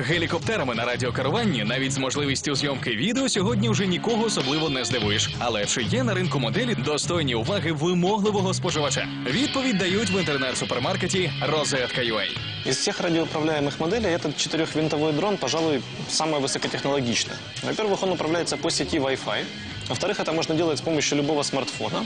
Гелікоптерами на радіокеруванні, навіть з можливістю зйомки відео, сьогодні вже нікого особливо не здивуєш. Але чи є на ринку моделі достойні уваги вимогливого споживача? Відповідь дають в інтернет-супермаркеті Розетка.ua. Из всех радиоуправляемых моделей этот четырехвинтовой дрон, пожалуй, самый высокотехнологичный. Во-первых, он управляется по сети Wi-Fi. Во-вторых, это можно делать с помощью любого смартфона.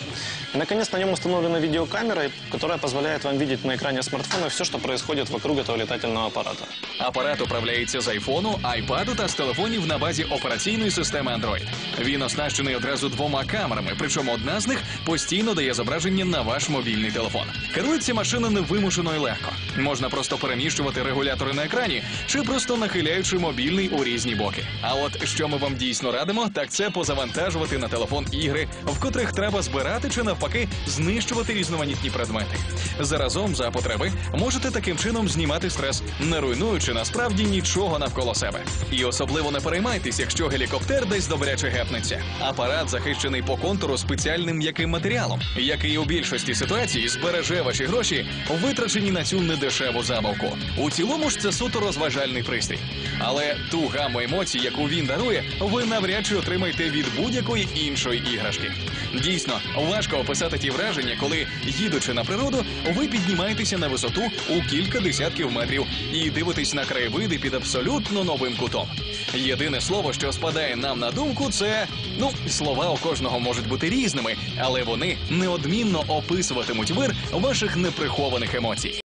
И, наконец, на нем установлена видеокамера, которая позволяет вам видеть на экране смартфона все, что происходит вокруг этого летательного аппарата. Апарат управляється з айфону, айпаду та з телефонів на базі операційної системи Android. Він оснащений одразу двома камерами, причому одна з них постійно дає зображення на ваш мобільний телефон. Керується машина невимушено і легко. Можна просто переміщувати регулятори на екрані чи просто нахиляючи мобільний у різні боки. А от що ми вам дійсно радимо, так це позавантажувати на телефон ігри, в котрих треба збирати чи навпаки знищувати різноманітні предмети. Заразом за потреби можете таким чином знімати стрес, не руйнуючи насправді нічого навколо себе. І особливо не переймайтесь, якщо гелікоптер десь добряче гепнеться. Апарат захищений по контуру спеціальним м'яким матеріалом, який у більшості ситуацій збереже ваші гроші, витрачені на цю недешеву забавку. У цілому ж це суто розважальний пристрій. Але ту гаму емоцій, яку він дарує, ви навряд чи отримаєте від будь-якої іншої іграшки. Дійсно, важко описати ті враження, коли, їдучи на природу, ви піднімаєтеся на висоту у кілька десятків метрів і дивитесь на краєвиди під абсолютно новим кутом. Єдине слово, що спадає нам на думку, це ну слова у кожного можуть бути різними, але вони неодмінно описуватимуть вир ваших неприхованих емоцій.